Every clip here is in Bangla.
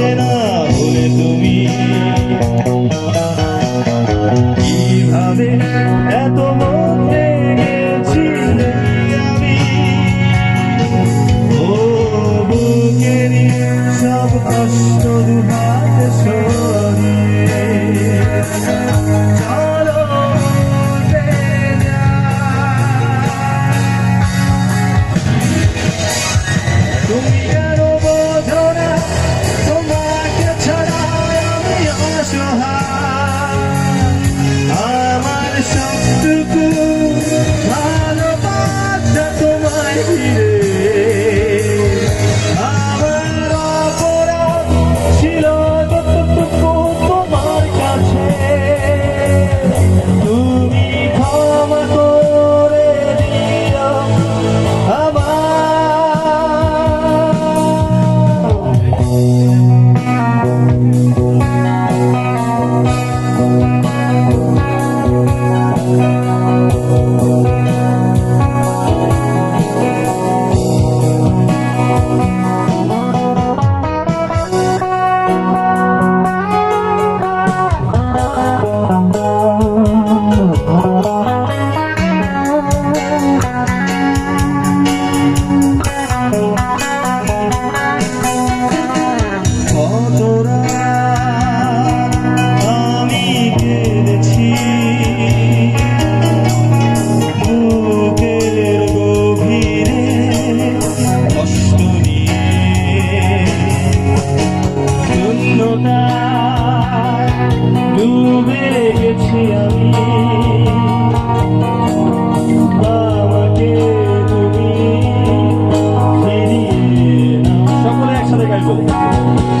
বাঁচে না বলে তুমি। কীভাবে এত মনে গেছিলে আমি? ও বুকেরি সব কষ্ট দুহাত সরিয়ে। তুমি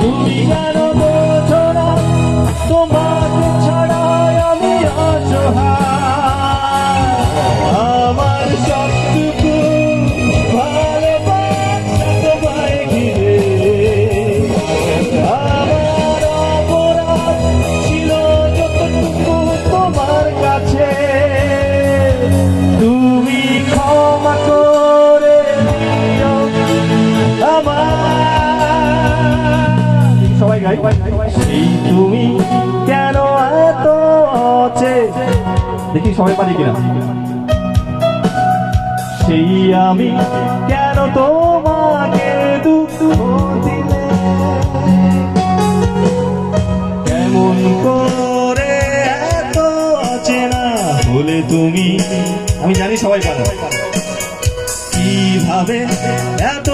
তুমি কেন বোঝো না তোমাকে দেখি সবাই পারি কিনা? সেই আমি কেন তোমাকে তুমি? আমি জানি সবাই পারে কীভাবে এত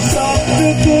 something